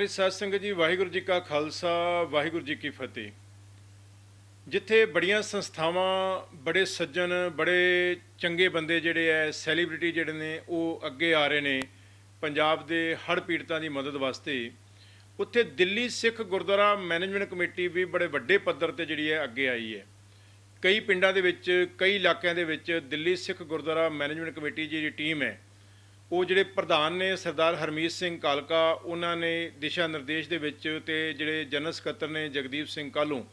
ਗੁਰੂ ਪਿਆਰੀ ਸਾਧ ਸੰਗਤ ਜੀ, ਵਾਹਿਗੁਰੂ ਜੀ ਕਾ ਖਾਲਸਾ, ਵਾਹਿਗੁਰੂ ਜੀ ਕੀ ਫਤਿਹ। ਜਿੱਥੇ ਬੜੀਆਂ ਸੰਸਥਾਵਾਂ, ਬੜੇ ਸੱਜਣ, ਬੜੇ ਚੰਗੇ ਬੰਦੇ ਜਿਹੜੇ ਐ, ਸੈਲੀਬ੍ਰਿਟੀ ਜਿਹੜੇ ਨੇ, ਉਹ ਅੱਗੇ ਆ ਰਹੇ ਨੇ ਪੰਜਾਬ ਦੇ ਹੜ੍ਹ ਪੀੜਤਾਂ ਦੀ ਮਦਦ ਵਾਸਤੇ, ਉੱਥੇ ਦਿੱਲੀ ਸਿੱਖ ਗੁਰਦੁਆਰਾ ਮੈਨੇਜਮੈਂਟ ਕਮੇਟੀ ਵੀ ਬੜੇ ਵੱਡੇ ਪੱਧਰ ਤੇ ਜਿਹੜੀ ਹੈ ਅੱਗੇ ਆਈ ਹੈ ਕਈ ਪਿੰਡਾਂ ਦੇ ਵਿੱਚ, ਕਈ ਇਲਾਕਿਆਂ ਦੇ ਵਿੱਚ ਦਿੱਲੀ ਸਿੱਖ ਗੁਰਦੁਆਰਾ ਮੈਨੇਜਮੈਂਟ ਕਮੇਟੀ ਦੀ ਜਿਹੜੀ ਟੀਮ ਹੈ ਉਹ ਜਿਹੜੇ ਪ੍ਰਧਾਨ ਨੇ ਸਰਦਾਰ ਹਰਮੀਤ ਸਿੰਘ ਕਾਲਕਾ, ਉਹਨਾਂ ਨੇ ਦਿਸ਼ਾ ਨਿਰਦੇਸ਼ ਦੇ ਵਿੱਚ ਤੇ ਜਿਹੜੇ ਜਨਰਲ ਸਕੱਤਰ ਨੇ ਜਗਦੀਪ ਸਿੰਘ ਕਾਲੂ,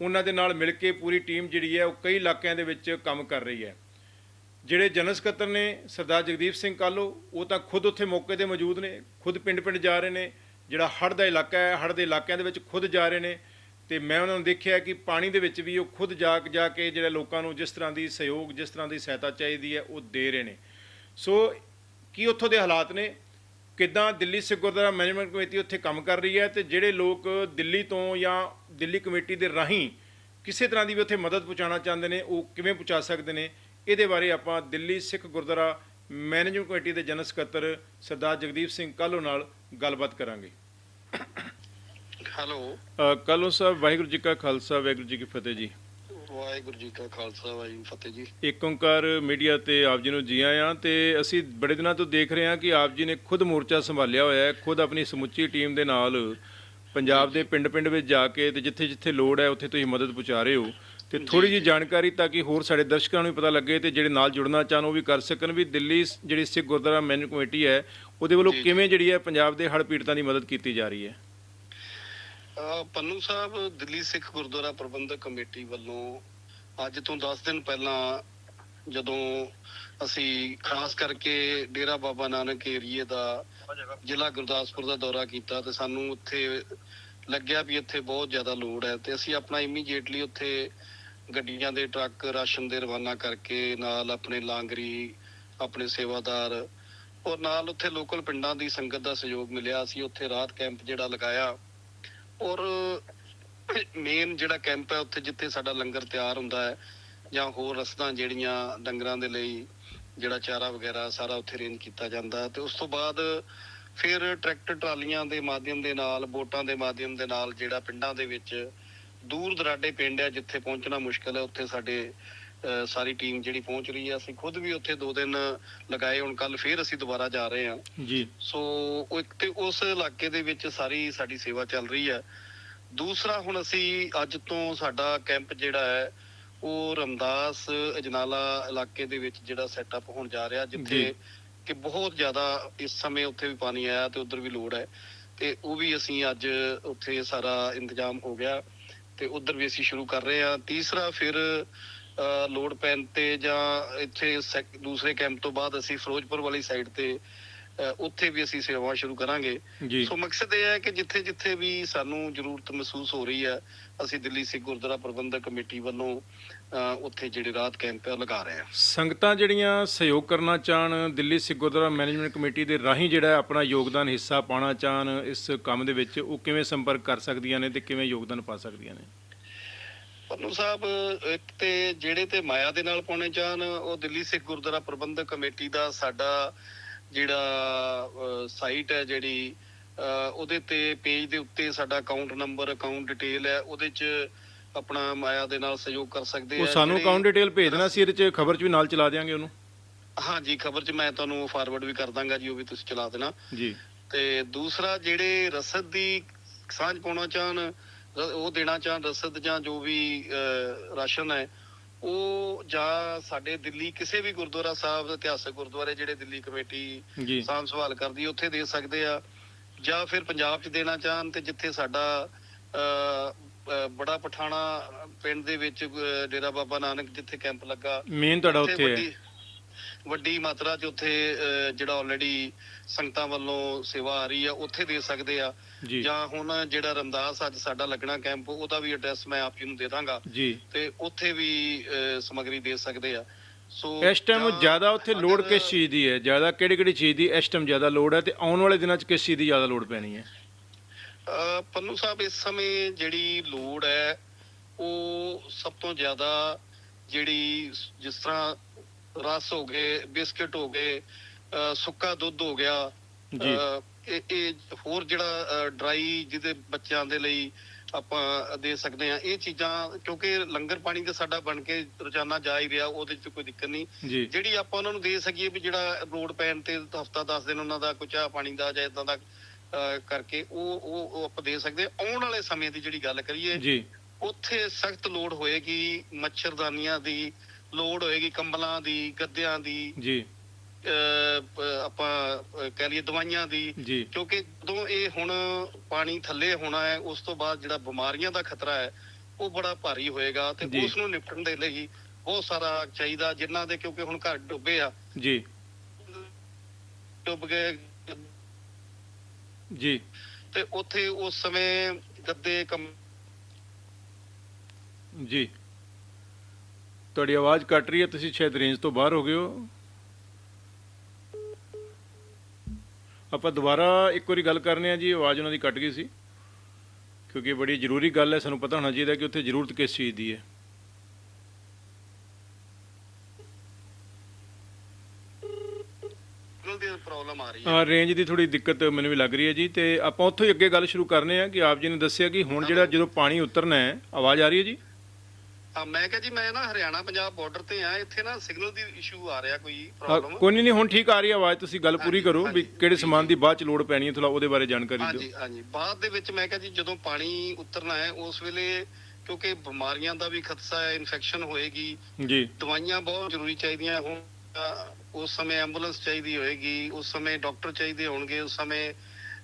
ਉਹਨਾਂ ਦੇ ਨਾਲ ਮਿਲ ਕੇ ਪੂਰੀ ਟੀਮ ਜਿਹੜੀ ਹੈ ਉਹ ਕਈ ਇਲਾਕਿਆਂ ਦੇ ਵਿੱਚ ਕੰਮ ਕਰ ਰਹੀ ਹੈ। ਜਿਹੜੇ ਜਨਰਲ ਸਕੱਤਰ ਨੇ ਸਰਦਾਰ ਜਗਦੀਪ ਸਿੰਘ ਕਾਲੂ, ਉਹ ਤਾਂ ਖੁਦ ਉੱਥੇ ਮੌਕੇ ਤੇ ਮੌਜੂਦ ਨੇ, ਖੁਦ ਪਿੰਡ-ਪਿੰਡ ਜਾ ਰਹੇ ਨੇ, ਜਿਹੜਾ ਹੜ੍ਹ ਦਾ ਇਲਾਕਾ ਹੈ, ਹੜ੍ਹ ਦੇ ਇਲਾਕਿਆਂ ਦੇ ਵਿੱਚ ਖੁਦ ਜਾ ਰਹੇ ਨੇ ਤੇ ਮੈਂ ਉਹਨਾਂ ਨੂੰ ਦੇਖਿਆ ਕਿ ਪਾਣੀ ਦੇ ਵਿੱਚ ਵੀ ਉਹ ਖੁਦ ਜਾ ਜਾ ਕੇ ਜਿਹੜੇ ਲੋਕਾਂ ਨੂੰ ਜਿਸ ਤਰ੍ਹਾਂ ਦੀ ਸਹਿਯੋਗ, ਜਿਸ ਤਰ੍ਹਾਂ ਦੀ ਸਹਾਇਤਾ ਚਾਹੀਦੀ ਹੈ, ਉਹ ਦੇ ਰਹੇ ਨੇ। ਸੋ ਕੀ ਉੱਥੋਂ ਦੇ ਹਾਲਾਤ ਨੇ? ਕਿੱਦਾਂ ਦਿੱਲੀ ਸਿੱਖ ਗੁਰਦੁਆਰਾ ਮੈਨੇਜਮੈਂਟ ਕਮੇਟੀ ਉੱਥੇ ਕੰਮ ਕਰ ਰਹੀ ਹੈ ਤੇ ਜਿਹੜੇ ਲੋਕ ਦਿੱਲੀ ਤੋਂ ਜਾਂ ਦਿੱਲੀ ਕਮੇਟੀ ਦੇ ਰਾਹੀਂ ਕਿਸੇ ਤਰ੍ਹਾਂ ਦੀ ਵੀ ਉੱਥੇ ਮਦਦ ਪਹੁੰਚਾਉਣਾ ਚਾਹੁੰਦੇ ਨੇ ਉਹ ਕਿਵੇਂ ਪਹੁੰਚਾ ਸਕਦੇ ਨੇ? ਇਹਦੇ ਬਾਰੇ ਆਪਾਂ ਦਿੱਲੀ ਸਿੱਖ ਗੁਰਦੁਆਰਾ ਮੈਨੇਜਮੈਂਟ ਕਮੇਟੀ ਦੇ ਜਨਰਲ ਸਕੱਤਰ ਸਰਦਾਰ ਜਗਦੀਪ ਸਿੰਘ ਕਾਲੋ ਨਾਲ ਗੱਲਬਾਤ ਕਰਾਂਗੇ। ਹੈਲੋ। ਕਾਲੋ ਸਾਹਿਬ ਵਾਹਿਗੁਰੂ ਜੀ ਕਾ ਖਾਲਸਾ ਵਾਹਿਗੁਰੂ ਜੀ ਕੀ ਫਤਿਹ ਜੀ। ਵਾਹਿਗੁਰੂ ਜੀ ਕਾ ਖਾਲਸਾ ਵਾਹਿਗੁਰੂ ਜੀ ਫਤਿਹ ਜੀ। ਏਕ ਓੰਕਾਰ ਮੀਡੀਆ ਤੇ ਆਪ ਜੀ ਨੂੰ ਜੀ ਆਇਆਂ ਤੇ ਅਸੀਂ ਬੜੇ ਦਿਨਾਂ ਤੋਂ ਦੇਖ ਰਹੇ ਹਾਂ ਕਿ ਆਪ ਜੀ ਨੇ ਖੁਦ ਮੋਰਚਾ ਸੰਭਾਲਿਆ ਹੋਇਆ ਹੈ ਖੁਦ ਆਪਣੀ ਸਮੁੱਚੀ ਟੀਮ ਦੇ ਨਾਲ ਪੰਜਾਬ ਦੇ ਪਿੰਡ-ਪਿੰਡ ਵਿੱਚ ਜਾ ਕੇ ਤੇ ਜਿੱਥੇ-ਜਿੱਥੇ ਲੋੜ ਹੈ ਉੱਥੇ ਤੁਸੀਂ ਮਦਦ ਪਹੁੰਚਾ ਰਹੇ ਹੋ। ਤੇ ਥੋੜੀ ਜਿਹੀ ਜਾਣਕਾਰੀ ਤਾਂ ਕਿ ਹੋਰ ਸਾਡੇ ਦਰਸ਼ਕਾਂ ਨੂੰ ਵੀ ਪਤਾ ਲੱਗੇ ਤੇ ਜਿਹੜੇ ਨਾਲ ਜੁੜਨਾ ਚਾਹਣ ਉਹ ਵੀ ਕਰ ਸਕਣ ਵੀ ਦਿੱਲੀ ਜਿਹੜੀ ਸਿੱਖ ਗੁਰਦੁਆਰਾ ਮੈਨੇਜਮੈਂਟ ਕਮੇਟੀ ਹੈ ਉਹਦੇ ਵੱਲੋਂ ਜੀ, ਜੀ। ਕਿਵੇਂ ਜਿਹੜੀ ਹੈ ਪੰਜਾਬ ਦੇ ਹੜ੍ਹ ਪੀੜਤਾਂ ਦੀ ਮਦਦ ਕੀਤੀ ਜਾ ਰਹੀ ਹੈ? ਪੰਨੂ ਸਾਹਿਬ, ਦਿੱਲੀ ਸਿੱਖ ਗੁਰਦੁਆਰਾ ਪ੍ਰਬੰਧਕ ਕਮੇਟੀ ਵੱਲੋਂ ਅੱਜ ਤੋਂ 10 ਦਿਨ ਪਹਿਲਾਂ ਜਦੋਂ ਅਸੀਂ ਖਾਸ ਕਰਕੇ ਡੇਰਾ ਬਾਬਾ ਨਾਨਕ ਏਰੀਏ ਦਾ ਜ਼ਿਲ੍ਹਾ ਗੁਰਦਾਸਪੁਰ ਦਾ ਦੌਰਾ ਕੀਤਾ ਤੇ ਸਾਨੂੰ ਉੱਥੇ ਲੱਗਿਆ ਵੀ ਇੱਥੇ ਬਹੁਤ ਜ਼ਿਆਦਾ ਲੋੜ ਹੈ ਤੇ ਅਸੀਂ ਆਪਣਾ ਇਮੀਡੀਏਟਲੀ ਉੱਥੇ ਗੱਡੀਆਂ ਦੇ ਟਰੱਕ ਰਾਸ਼ਨ ਦੇ ਰਵਾਨਾ ਕਰਕੇ ਨਾਲ ਆਪਣੇ ਲਾਂਗਰੀ, ਆਪਣੇ ਸੇਵਾਦਾਰ ਔਰ ਨਾਲ ਉੱਥੇ ਲੋਕਲ ਪਿੰਡਾਂ ਦੀ ਸੰਗਤ ਦਾ ਸਹਿਯੋਗ ਮਿਲਿਆ। ਅਸੀਂ ਉੱਥੇ ਰਾਤ ਕੈਂਪ ਜਿਹੜਾ ਲਗਾਇਆ ਔਰ ਮੇਨ ਜਿਹੜਾ ਕੈਂਪ ਹੈ ਉੱਥੇ ਜਿੱਥੇ ਸਾਡਾ ਲੰਗਰ ਤਿਆਰ ਹੁੰਦਾ ਹੈ ਜਾਂ ਹੋਰ ਰਸਦਾਂ ਜਿਹੜੀਆਂ ਡੰਗਰਾਂ ਦੇ ਲਈ ਜਿਹੜਾ ਚਾਰਾ ਵਗੈਰਾ ਸਾਰਾ ਉੱਥੇ ਅਰੇਂਜ ਕੀਤਾ ਜਾਂਦਾ ਤੇ ਉਸ ਤੋਂ ਬਾਅਦ ਫਿਰ ਟਰੈਕਟਰ ਟਰਾਲੀਆਂ ਦੇ ਮਾਧਿਅਮ ਦੇ ਨਾਲ, ਬੋਟਾਂ ਦੇ ਮਾਧਿਅਮ ਦੇ ਨਾਲ ਜਿਹੜਾ ਪਿੰਡਾਂ ਦੇ ਵਿੱਚ ਦੂਰ ਦਰਾਡੇ ਪਿੰਡ ਹੈ ਜਿੱਥੇ ਪਹੁੰਚਣਾ ਮੁਸ਼ਕਲ ਹੈ, ਉੱਥੇ ਸਾਡੇ ਸਾਰੀ ਟੀਮ ਜਿਹੜੀ ਪਹੁੰਚ ਰਹੀ ਹੈ ਅਸੀਂ ਖੁਦ ਵੀ ਉੱਥੇ ਦੋ ਦਿਨ ਲਗਾਏ ਹੁਣ ਕੱਲ ਫੇਰ ਅਸੀਂ ਦੁਬਾਰਾ ਜਾ ਰਹੇ ਹਾਂ। ਜੀ। ਸੋ ਉਹ ਇੱਕ ਤੇ ਉਸ ਇਲਾਕੇ ਦੇ ਵਿੱਚ ਸਾਰੀ ਸਾਡੀ ਸੇਵਾ ਚੱਲ ਰਹੀ ਹੈ ਦੂਸਰਾ ਹੁਣ ਅਸੀਂ ਅੱਜ ਤੋਂ ਸਾਡਾ ਕੈਂਪ ਜਿਹੜਾ ਹੈ ਉਹ ਰਮਦਾਸ ਅਜਨਾਲਾ ਇਲਾਕੇ ਦੇ ਵਿੱਚ ਜਿਹੜਾ ਸੈਟਅਪ ਹੋਣ ਜਾ ਰਿਹਾ ਜਿੱਥੇ। ਕਿ ਬਹੁਤ ਜ਼ਿਆਦਾ ਇਸ ਸਮੇਂ ਉੱਥੇ ਵੀ ਪਾਣੀ ਆਇਆ ਤੇ ਉਧਰ ਵੀ ਲੋੜ ਹੈ। ਤੇ ਉਹ ਵੀ ਅਸੀਂ ਅੱਜ ਉੱਥੇ ਸਾਰਾ ਇੰਤਜ਼ਾਮ ਹੋ ਗਿਆ ਤੇ ਉਧਰ ਵੀ ਅਸੀਂ ਸ਼ੁਰੂ ਕਰ ਰਹੇ ਹਾਂ। ਤੀਸਰਾ ਫਿਰ ਲੋਡ ਪੈਣ ਤੇ ਜਾਂ ਇੱਥੇ ਦੂਸਰੇ ਕੈਂਪ ਤੋਂ ਬਾਅਦ ਅਸੀਂ ਫਿਰੋਜ਼ਪੁਰ ਵਾਲੀ ਸਾਈਡ ਤੇ ਉੱਥੇ ਵੀ ਅਸੀਂ ਸੇਵਾਵਾਂ ਸ਼ੁਰੂ ਕਰਾਂਗੇ। ਸੋ ਮਕਸਦ ਇਹ ਹੈ ਕਿ ਜਿੱਥੇ ਜਿੱਥੇ ਵੀ ਸਾਨੂੰ ਜ਼ਰੂਰਤ ਮਹਿਸੂਸ ਹੋ ਰਹੀ ਹੈ ਅਸੀਂ ਦਿੱਲੀ ਸਿੱਖ ਗੁਰਦੁਆਰਾ ਪ੍ਰਬੰਧਕ ਕਮੇਟੀ ਵੱਲੋਂ ਉੱਥੇ ਜਿਹੜੇ ਰਾਤ ਕੈਂਪ ਲਗਾ ਰਹੇ ਹਾਂ। ਸੰਗਤਾਂ ਜਿਹੜੀਆਂ ਸਹਿਯੋਗ ਕਰਨਾ ਚਾਹਣ ਦਿੱਲੀ ਸਿੱਖ ਗੁਰਦੁਆਰਾ ਮੈਨੇਜਮੈਂਟ ਕਮੇਟੀ ਦੇ ਰਾਹੀਂ ਜਿਹੜਾ ਆਪਣਾ ਯੋਗਦਾਨ ਹਿੱਸਾ ਪਾਉਣਾ ਚਾਹਣ ਇਸ ਕੰਮ ਦੇ ਵਿੱਚ ਉਹ ਕਿਵੇਂ ਸੰਪਰਕ ਕਰ ਸਕਦੀਆਂ ਨੇ ਤੇ ਕਿਵੇਂ ਯੋਗਦਾਨ ਪਾ ਸਕਦੀਆਂ ਨੇ? ਪੰਨੂ ਸਾਹਿਬ ਇੱਕ ਤੇ ਜਿਹੜੇ ਤੇ ਮਾਇਆ ਦੇ ਨਾਲ ਪਾਉਣੇ ਚਾਹਨ ਉਹ ਦਿੱਲੀ ਸਿੱਖ ਗੁਰਦੁਆਰਾ ਪ੍ਰਬੰਧਕ ਕਮੇਟੀ ਦਾ ਸਾਡਾ ਜਿਹੜਾ ਸਾਈਟ ਹੈ ਜਿਹੜੀ ਉਹਦੇ ਤੇ ਪੇਜ ਦੇ ਉੱਤੇ ਸਾਡਾ ਅਕਾਊਂਟ ਨੰਬਰ ਅਕਾਊਂਟ ਡਿਟੇਲ ਹੈ ਉਹਦੇ 'ਚ ਆਪਣਾ ਮਾਇਆ ਦੇ ਨਾਲ ਸਹਿਯੋਗ ਕਰ ਸਕਦੇ ਉਹ ਆ ਸਾਨੂੰ ਜਿਹੜੇ- ਅਕਾਊਂਟ ਡਿਟੇਲ ਭੇਜ ਦੇਣਾ ਸੀ ਇਹਦੇ ਚ ਖਬਰ ਚ ਵੀ ਨਾਲ ਚਲਾ ਦਿਆਂਗੇ ਉਹਨੂੰ। ਹਾਂਜੀ ਖਬਰ 'ਚ ਮੈਂ ਤੁਹਾਨੂੰ ਫਾਰਵਰਡ ਵੀ ਕਰ ਦਾਂਗਾ ਜੀ ਉਹ ਵੀ ਤੁਸੀਂ ਚਲਾ ਦੇਣਾ। ਜੀ। ਤੇ ਦੂਸਰਾ ਜਿਹੜੇ ਰਸਦ ਦੀ ਸਾਂਝ ਪਾਉਣਾ ਚਾਹਣ ਰ- ਉਹ ਦੇਣਾ ਚਾਹਣ ਰਸਦ ਜਾਂ ਜੋ ਵੀ ਰਾਸ਼ਨ ਹੈ ਉਹ ਜਾਂ ਸਾਡੇ ਦਿੱਲੀ ਕਿਸੇ ਵੀ ਗੁਰਦੁਆਰਾ ਸਾਹਿਬ ਇਤਿਹਾਸਕ ਗੁਰਦੁਆਰੇ ਜਿਹੜੇ ਦਿੱਲੀ ਕਮੇਟੀ ਸਾਂਭ ਸੰਭਾਲ ਕਰਦੀ ਉੱਥੇ ਦੇ ਸਕਦੇ ਆ। ਜਾਂ ਫਿਰ ਪੰਜਾਬ 'ਚ ਦੇਣਾ ਚਾਹਣ ਤੇ ਜਿੱਥੇ ਸਾਡਾ ਬੜਾ ਪਠਾਣਾ ਪਿੰਡ ਦੇ ਵਿੱਚ ਡੇਰਾ ਬਾਬਾ ਨਾਨਕ ਜਿੱਥੇ ਕੈਂਪ ਲੱਗਾ ਮੇਨ ਤੁਹਾਡਾ ਉੱਥੇ ਹੈ। ਵੱਡੀ- ਮਾਤਰਾ 'ਚ ਉੱਥੇ ਜਿਹੜਾ ਆਲਰੇਡੀ ਸੰਗਤਾਂ ਵੱਲੋਂ ਸੇਵਾ ਆ ਰਹੀ ਆ ਉੱਥੇ ਦੇ ਸਕਦੇ ਆ। ਜੀ। ਹੁਣ ਜਿਹੜਾ ਰਮਦਾਸ ਅੱਜ ਸਾਡਾ ਲੱਗਣਾ ਕੈਂਪ ਉਹਦਾ ਵੀ ਐਡਰੈਸ ਮੈਂ ਆਪ ਜੀ ਨੂੰ ਦੇ ਦਾਂਗਾ। ਤੇ ਉੱਥੇ ਵੀ ਸਮੱਗਰੀ ਦੇ ਸਕਦੇ ਆ। ਸੋ ਇਸ ਟਾਈਮ ਜ਼ਿਆਦਾ ਉੱਥੇ ਲੋੜ ਕਿਸ ਚੀਜ਼ ਦੀ ਹੈ? ਜ਼ਿਆਦਾ ਕਿਹੜੀ ਕਿਹੜੀ ਚੀਜ਼ ਦੀ ਇਸ ਟਾਈਮ ਜ਼ਿਆਦਾ ਲੋੜ ਹੈ? ਤੇ ਆਉਣ ਵਾਲੇ ਦਿਨਾਂ 'ਚ ਕਿਸ ਚੀਜ਼ ਦੀ ਜ਼ਿਆਦਾ ਲੋੜ ਪੈਣੀ ਹੈ? ਪੰਨੂ ਸਾਹਿਬ ਇਸ ਸਮੇਂ ਜਿਹੜੀ ਲੋੜ ਹੈ ਉਹ ਸਭ ਤੋਂ ਜ਼ਿਆਦਾ ਜਿਹੜੀ ਜਿਸ ਤਰ੍ਹਾਂ ਰਸ ਹੋ ਗਏ ਬਿਸਕਟ ਹੋ ਗਏ ਸੁੱਕਾ ਦੁੱਧ ਹੋ ਗਿਆ ਜੀ। ਇਹ ਹੋਰ ਜਿਹੜਾ ਡਰਾਈ ਜਿਹਦੇ ਬੱਚਿਆਂ ਦੇ ਲਈ ਆਪਾਂ ਦੇ ਸਕਦੇ ਆ ਇਹ ਚੀਜ਼ਾਂ ਕਿਉਂਕਿ ਲੰਗਰ ਪਾਣੀ ਤੇ ਸਾਡਾ ਬਣ ਕੇ ਰੋਜ਼ਾਨਾ ਜਾ ਹੀ ਰਿਹਾ ਉਹਦੇ 'ਚ ਕੋਈ ਦਿੱਕਤ ਨਹੀਂ। ਜਿਹੜੀ ਆਪਾਂ ਉਹਨਾਂ ਨੂੰ ਦੇ ਸਕੀਏ ਵੀ ਜਿਹੜਾ ਰੋਡ ਪੈਣ ਤੇ ਹਫਤਾ 10 ਦਿਨ ਉਹਨਾਂ ਦਾ ਕੋਈ ਚਾਹ ਪਾਣੀ ਦਾ ਜਾਂ ਇਦਾਂ ਦਾ ਕਰਕੇ ਉਹ ਉਹ ਆਪਾਂ ਦੇ ਸਕਦੇ। ਆਉਣ ਵਾਲੇ ਸਮੇਂ ਦੀ ਜਿਹੜੀ ਗੱਲ ਕਰੀਏ ਜੀ। ਉੱਥੇ ਸਖਤ ਲੋੜ ਹੋਏਗੀ ਮੱਛਰਦਾਨੀਆਂ ਦੀ ਲੋੜ ਹੋਏਗੀ ਕੰਬਲਾਂ ਦੀ ਗੱਦਿਆਂ ਦੀ ਜੀ। ਆਪਾਂ ਕਹਿ ਲਈਏ ਦਵਾਈਆਂ ਦੀ। ਕਿਉਂਕਿ ਜਦੋਂ ਇਹ ਹੁਣ ਪਾਣੀ ਥੱਲੇ ਹੋਣਾ ਹੈ ਉਸ ਤੋਂ ਬਾਅਦ ਜਿਹੜਾ ਬਿਮਾਰੀਆਂ ਦਾ ਖਤਰਾ ਹੈ ਉਹ ਬੜਾ ਭਾਰੀ ਹੋਏਗਾ ਤੇ। ਉਸ ਨੂੰ ਨਿਪਟਣ ਦੇ ਲਈ ਬਹੁਤ ਸਾਰਾ ਚਾਹੀਦਾ ਜਿਨ੍ਹਾਂ ਦੇ ਕਿਉਂਕਿ ਹੁਣ ਘਰ ਡੁੱਬੇ ਆ। ਜੀ। ਡੁੱਬ ਗਏ। ਜੀ। ਤੇ ਉੱਥੇ ਉਸ ਸਮੇਂ ਗੱਦੇ ਕੰਮ ਜੀ। ਤੁਹਾਡੀ ਆਵਾਜ਼ ਕੱਟ ਰਹੀ ਹੈ ਤੁਸੀਂ ਸ਼ਾਇਦ ਰੇਂਜ ਤੋਂ ਬਾਹਰ ਹੋ ਗਏ ਹੋ। ਆਪਾਂ ਦੁਬਾਰਾ ਇੱਕ ਵਾਰੀ ਗੱਲ ਕਰਨੇ ਆ ਜੀ ਆਵਾਜ਼ ਉਹਨਾਂ ਦੀ ਕੱਟ ਗਈ ਸੀ। ਕਿਉਂਕਿ ਬੜੀ ਜ਼ਰੂਰੀ ਗੱਲ ਹੈ ਸਾਨੂੰ ਪਤਾ ਹੋਣਾ ਚਾਹੀਦਾ ਕਿ ਉੱਥੇ ਜ਼ਰੂਰਤ ਕਿਸ ਚੀਜ਼ ਦੀ ਹੈ। ਆ ਰਹੀ ਹੈ। ਹਾਂ ਰੇਂਜ ਦੀ ਥੋੜੀ ਦਿੱਕਤ ਮੈਨੂੰ ਵੀ ਲੱਗ ਰਹੀ ਹੈ ਜੀ ਤੇ ਆਪਾਂ ਉੱਥੋਂ ਹੀ ਅੱਗੇ ਗੱਲ ਸ਼ੁਰੂ ਕਰਨੇ ਆ ਕਿ ਆਪ ਜੀ ਨੇ ਦੱਸਿਆ ਕਿ ਹੁਣ ਜਿਹੜਾ ਜਦੋਂ ਪਾਣੀ ਉਤਰਨਾ ਹੈ ਆਵਾਜ਼ ਆ ਰਹੀ ਹੈ ਜੀ? ਹਾਂ ਮੈਂ ਕਿਹਾ ਜੀ ਮੈਂ ਨਾ ਹਰਿਆਣਾ ਪੰਜਾਬ ਬਾਰਡਰ ਤੇ ਆ ਇੱਥੇ ਨਾ ਸਿਗਨਲ ਦੀ ਇਸ਼ੂ ਆ ਰਿਹਾ ਕੋਈ ਪ੍ਰੋਬਲਮ ਕੋਈ ਨਹੀਂ ਨਹੀਂ ਹੁਣ ਠੀਕ ਆ ਰਹੀ ਆਵਾਜ਼ ਤੁਸੀਂ ਗੱਲ ਪੂਰੀ ਹਾਂਜੀ, ਕਰੋ ਵੀ ਹਾਂਜੀ, ਕਿਹੜੇ ਸਮਾਨ ਦੀ ਬਾਅਦ ਚ ਲੋੜ ਪੈਣੀ ਹੈ ਥੋੜਾ ਉਹਦੇ ਬਾਰੇ ਜਾਣਕਾਰੀ ਹਾਂਜੀ ਦਿਓ। ਹਾਂਜੀ ਬਾਅਦ ਦੇ ਵਿੱਚ ਮੈਂ ਕਿਹਾ ਜੀ ਜਦੋਂ ਪਾਣੀ ਉਤਰਨਾ ਹੈ ਉਸ ਵੇਲੇ ਕਿਉਂਕਿ ਬਿਮਾਰੀਆਂ ਦਾ ਵੀ ਖਤਰਾ ਹੈ ਇਨਫੈਕਸ਼ਨ ਹੋਏਗੀ ਜੀ। ਦਵਾਈਆਂ ਬਹੁਤ ਜ਼ਰੂਰੀ ਚਾਹੀਦੀਆਂ ਹੁਣ ਉਸ ਸਮੇਂ ਐਂਬੂਲੈਂਸ ਚਾਹੀਦੀ ਹੋਏਗੀ ਉਸ ਸਮੇਂ ਡਾਕਟਰ ਚਾਹੀਦੇ ਹੋਣਗੇ ਉਸ ਸਮੇਂ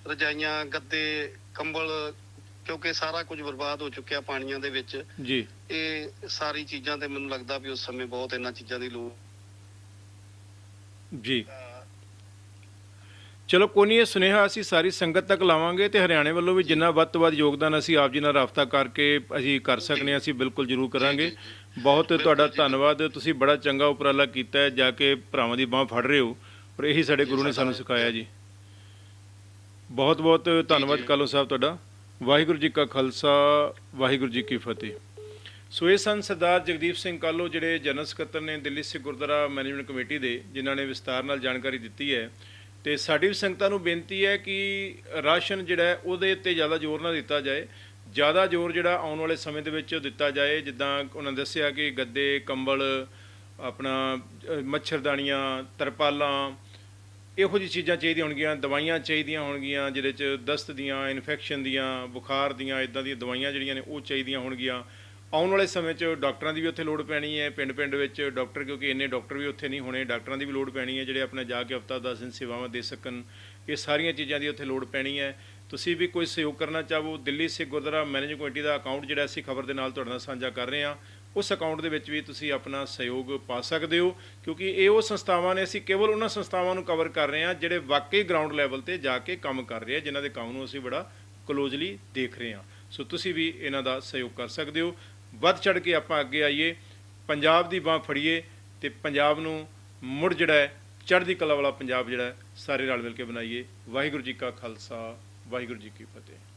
ਰਜਾਈਆਂ ਗੱਦੇ ਕੰਬਲ ਕਿਉਂਕਿ ਸਾਰਾ ਕੁਝ ਬਰਬਾਦ ਹੋ ਚੁੱਕਿਆ ਪਾਣੀਆਂ ਦੇ ਵਿੱਚ। ਜੀ। ਇਹ ਸਾਰੀ ਚੀਜ਼ਾਂ ਤੇ ਮੈਨੂੰ ਲੱਗਦਾ ਵੀ ਉਸ ਸਮੇਂ ਬਹੁਤ ਇਹਨਾਂ ਚੀਜ਼ਾਂ ਦੀ ਲੋੜ ਜੀ। ਚਲੋ ਕੋਈ ਨਹੀਂ ਇਹ ਸੁਨੇਹਾ ਅਸੀਂ ਸਾਰੀ ਸੰਗਤ ਤੱਕ ਲਾਵਾਂਗੇ ਤੇ ਹਰਿਆਣੇ ਵੱਲੋਂ ਵੀ ਜਿੰਨਾ ਵੱਧ ਤੋਂ ਵੱਧ ਯੋਗਦਾਨ ਅਸੀਂ ਆਪ ਜੀ ਨਾਲ ਰਾਬਤਾ ਕਰਕੇ ਅਸੀਂ ਕਰ ਸਕਨੇ ਅਸੀਂ ਬਿਲਕੁਲ ਜ਼ਰੂਰ ਕਰਾਂਗੇ। ਬਹੁਤ ਤੁਹਾਡਾ। ਧੰਨਵਾਦ। ਤੁਸੀਂ ਬੜਾ ਚੰਗਾ ਉਪਰਾਲਾ ਕੀਤਾ ਹੈ ਜਾ ਕੇ ਭਰਾਵਾਂ ਦੀ ਬਾਹ ਫੜ ਰਹੇ ਹੋ ਪਰ ਇਹੀ ਸਾਡੇ ਗੁਰੂ ਨੇ ਸਾਨੂੰ ਸਿਖਾਇਆ ਜੀ। ਬਹੁਤ ਬਹੁਤ ਧੰਨਵਾਦ। ਕਾਲੋ ਸਾਹਿਬ ਤੁਹਾਡਾ। ਵਾਹਿਗੁਰੂ ਜੀ ਕਾ ਖਾਲਸਾ, ਵਾਹਿਗੁਰੂ ਜੀ ਕੀ ਫਤਿਹ। ਸੋ ਇਹ ਸਨ ਸਰਦਾਰ ਜਗਦੀਪ ਸਿੰਘ ਕਾਲੋ ਜਿਹੜੇ ਜਨਰਲ ਸਕੱਤਰ ਨੇ ਦਿੱਲੀ ਸਿੱਖ ਗੁਰਦੁਆਰਾ ਮੈਨੇਜਮੈਂਟ ਕਮੇਟੀ ਦੇ, ਜਿਨ੍ਹਾਂ ਨੇ ਵਿਸਤਾਰ ਨਾਲ ਜਾਣਕਾਰੀ ਦਿੱਤੀ ਹੈ। ਤੇ ਸਾਡੀ ਵੀ ਸੰਗਤਾਂ ਨੂੰ ਬੇਨਤੀ ਹੈ ਕਿ ਰਾਸ਼ਨ ਜਿਹੜਾ ਉਹਦੇ ਉੱਤੇ ਜ਼ਿਆਦਾ ਜ਼ੋਰ ਨਾ ਦਿੱਤਾ ਜਾਏ। ਜ਼ਿਆਦਾ ਜ਼ੋਰ ਜਿਹੜਾ ਆਉਣ ਵਾਲੇ ਸਮੇਂ ਦੇ ਵਿੱਚ ਦਿੱਤਾ ਜਾਏ, ਜਿੱਦਾਂ ਉਹਨਾਂ ਨੇ ਦੱਸਿਆ ਕਿ ਗੱਦੇ, ਕੰਬਲ, ਆਪਣਾ ਮੱਛਰਦਾਨੀਆਂ, ਤਰਪਾਲਾਂ ਇਹੋ ਜਿਹੀ ਚੀਜ਼ਾਂ ਚਾਹੀਦੀਆਂ ਹੋਣਗੀਆਂ, ਦਵਾਈਆਂ ਚਾਹੀਦੀਆਂ ਹੋਣਗੀਆਂ, ਜਿਹਦੇ ਚ ਦਸਤ ਦੀਆਂ ਇਨਫੈਕਸ਼ਨ ਦੀਆਂ, ਬੁਖਾਰ ਦੀਆਂ ਇਦਾਂ ਦੀਆਂ ਦਵਾਈਆਂ ਜਿਹੜੀਆਂ ਨੇ ਉਹ ਚਾਹੀਦੀਆਂ ਹੋਣਗੀਆਂ। ਆਉਣ ਵਾਲੇ ਸਮੇਂ 'ਚ ਡਾਕਟਰਾਂ ਦੀ ਵੀ ਉੱਥੇ ਲੋੜ ਪੈਣੀ ਹੈ, ਪਿੰਡ-ਪਿੰਡ ਵਿੱਚ ਡਾਕਟਰ, ਕਿਉਂਕਿ ਇੰਨੇ ਡਾਕਟਰ ਵੀ ਉੱਥੇ ਨਹੀਂ ਹੋਣੇ, ਡਾਕਟਰਾਂ ਦੀ ਵੀ ਲੋੜ ਪੈਣੀ ਹੈ, ਜਿਹੜੇ ਆਪਣਾ ਜਾ ਕੇ ਹਫਤਾ 10 ਦਿਨ ਸੇਵਾਵਾਂ ਦੇ ਸਕਣ। ਇਹ ਸਾਰੀਆਂ ਚੀਜ਼ਾਂ ਦੀ ਉੱਥੇ ਲੋੜ ਪੈਣੀ ਹੈ। ਤੁਸੀਂ ਵੀ ਕੋਈ ਸਹਿਯੋਗ ਕਰਨਾ ਚਾਹੋ, ਦਿੱਲੀ ਸਿੱਖ ਗੁਰਦੁਆਰਾ ਮੈਨੇਜਿੰਗ ਕਮੇਟੀ ਦਾ ਅਕਾਊਂਟ ਜਿਹੜਾ ਅਸੀਂ ਖਬਰ ਦੇ ਨਾਲ ਤੁਹਾਡੇ ਨਾਲ ਸਾਂਝਾ ਕਰ ਰਹੇ ਹਾਂ ਉਸ ਅਕਾਊਂਟ ਦੇ ਵਿੱਚ ਵੀ ਤੁਸੀਂ ਆਪਣਾ ਸਹਿਯੋਗ ਪਾ ਸਕਦੇ ਹੋ, ਕਿਉਂਕਿ ਇਹ ਉਹ ਸੰਸਥਾਵਾਂ ਨੇ, ਅਸੀਂ ਕੇਵਲ ਉਹਨਾਂ ਸੰਸਥਾਵਾਂ ਨੂੰ ਕਵਰ ਕਰ ਰਹੇ ਹਾਂ, ਜਿਹੜੇ ਵਾਕਈ ਗਰਾਊਂਡ ਲੈਵਲ ਤੇ ਜਾ ਕੇ ਕੰਮ ਕਰ ਰਹੇ ਆ, ਜਿਨ੍ਹਾਂ ਦੇ ਕੰਮ ਨੂੰ ਅਸੀਂ ਬੜਾ ਕਲੋਜ਼ਲੀ ਦੇਖ ਰਹੇ ਹਾਂ। ਸੋ ਤੁਸੀਂ ਵੀ ਇਹਨਾਂ ਦਾ ਸਹਿਯੋਗ ਕਰ ਸਕਦੇ ਹੋ। ਵੱਧ ਚੜ ਕੇ ਆਪਾਂ ਅੱਗੇ ਆਈਏ, ਪੰਜਾਬ ਦੀ ਬਾਹ ਫੜੀਏ, ਤੇ ਪੰਜਾਬ ਨੂੰ ਮੁੜ ਜਿਹੜਾ ਹੈ, ਚੜ੍ਹਦੀ ਕਲਾ ਵਾਲਾ ਪੰਜਾਬ ਜਿਹੜਾ ਸਾਰੇ ਰਲ ਮਿਲ ਕੇ ਬਣਾਈਏ। ਵਾਹਿਗੁਰੂ ਜੀ ਕਾ ਖਾਲਸਾ, ਵਾਹਿਗੁਰੂ ਜੀ ਕੀ ਫਤਿਹ।